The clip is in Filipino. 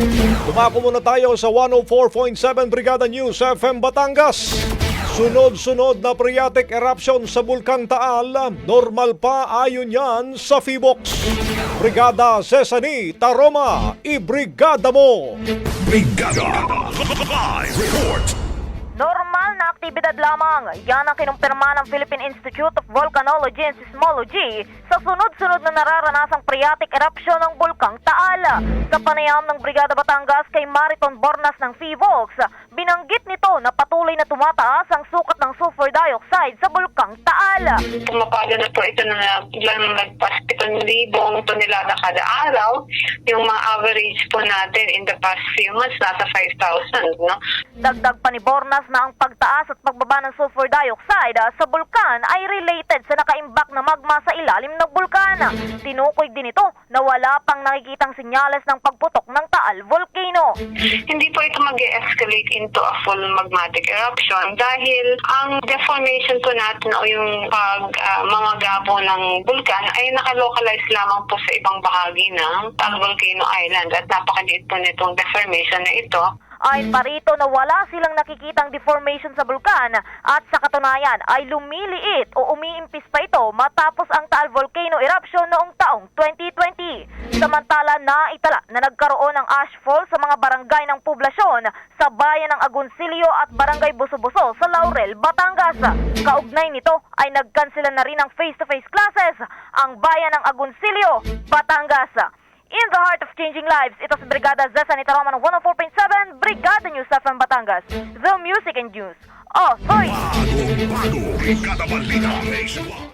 Dumako muna tayo sa 104.7 Brigada News FM Batangas. Sunod-sunod na phreatic eruption sa Bulkang Taal, normal pa ayon yan sa FIBOX. Brigada Sesani, Taroma, ibrigada mo! Brigada Live Report Normal na aktibidad lamang. Yan ang kinumpirma ng Philippine Institute of Volcanology and Seismology sa sunod-sunod na nararanasang phreatic eruption ng Bulkang Taal. Sa panayam ng Brigada Batangas kay Mariton Bornas ng FIVOX, binanggit nito na patuloy na tumataas ang sukat ng sulfur dioxide sa Bulkang Taal. pumapalo na po ito na biglang nagpas 7,000 tonelada kada araw. Yung mga average po natin in the past few months, nasa 5,000. No? Dagdag pa ni Bornas na ang pagtaas at pagbaba ng sulfur dioxide ah, sa bulkan ay related sa nakaimbak na magma sa ilalim ng bulkan. Tinukoy din ito na wala pang nakikitang senyales ng pagputok ng Taal Volcano. Hindi po ito mag escalate into a full magmatic eruption dahil ang deformation po natin o yung pag ah, mga gabo ng bulkan ay nakalocalize lamang po sa ibang bahagi ng Taal Volcano Island at napakaliit po nitong deformation na ito. Ayon pa rito na wala silang nakikitang deformation sa bulkan at sa katunayan ay lumiliit o umiimpis pa ito matapos ang Taal Volcano eruption noong taong 2020. Samantala na itala na nagkaroon ng ashfall sa mga barangay ng poblasyon sa bayan ng Agoncillo at barangay Buso-Buso sa Laurel, Batangas. Kaugnay nito ay nagkansela na rin ng face-to-face classes ang bayan ng Agoncillo, Batangas. In the heart of changing lives, ito si Brigada Zesa ni Taroma ng 104.7 Brigada News FM Batangas. The Music and News. Oh, sorry! Bago, bago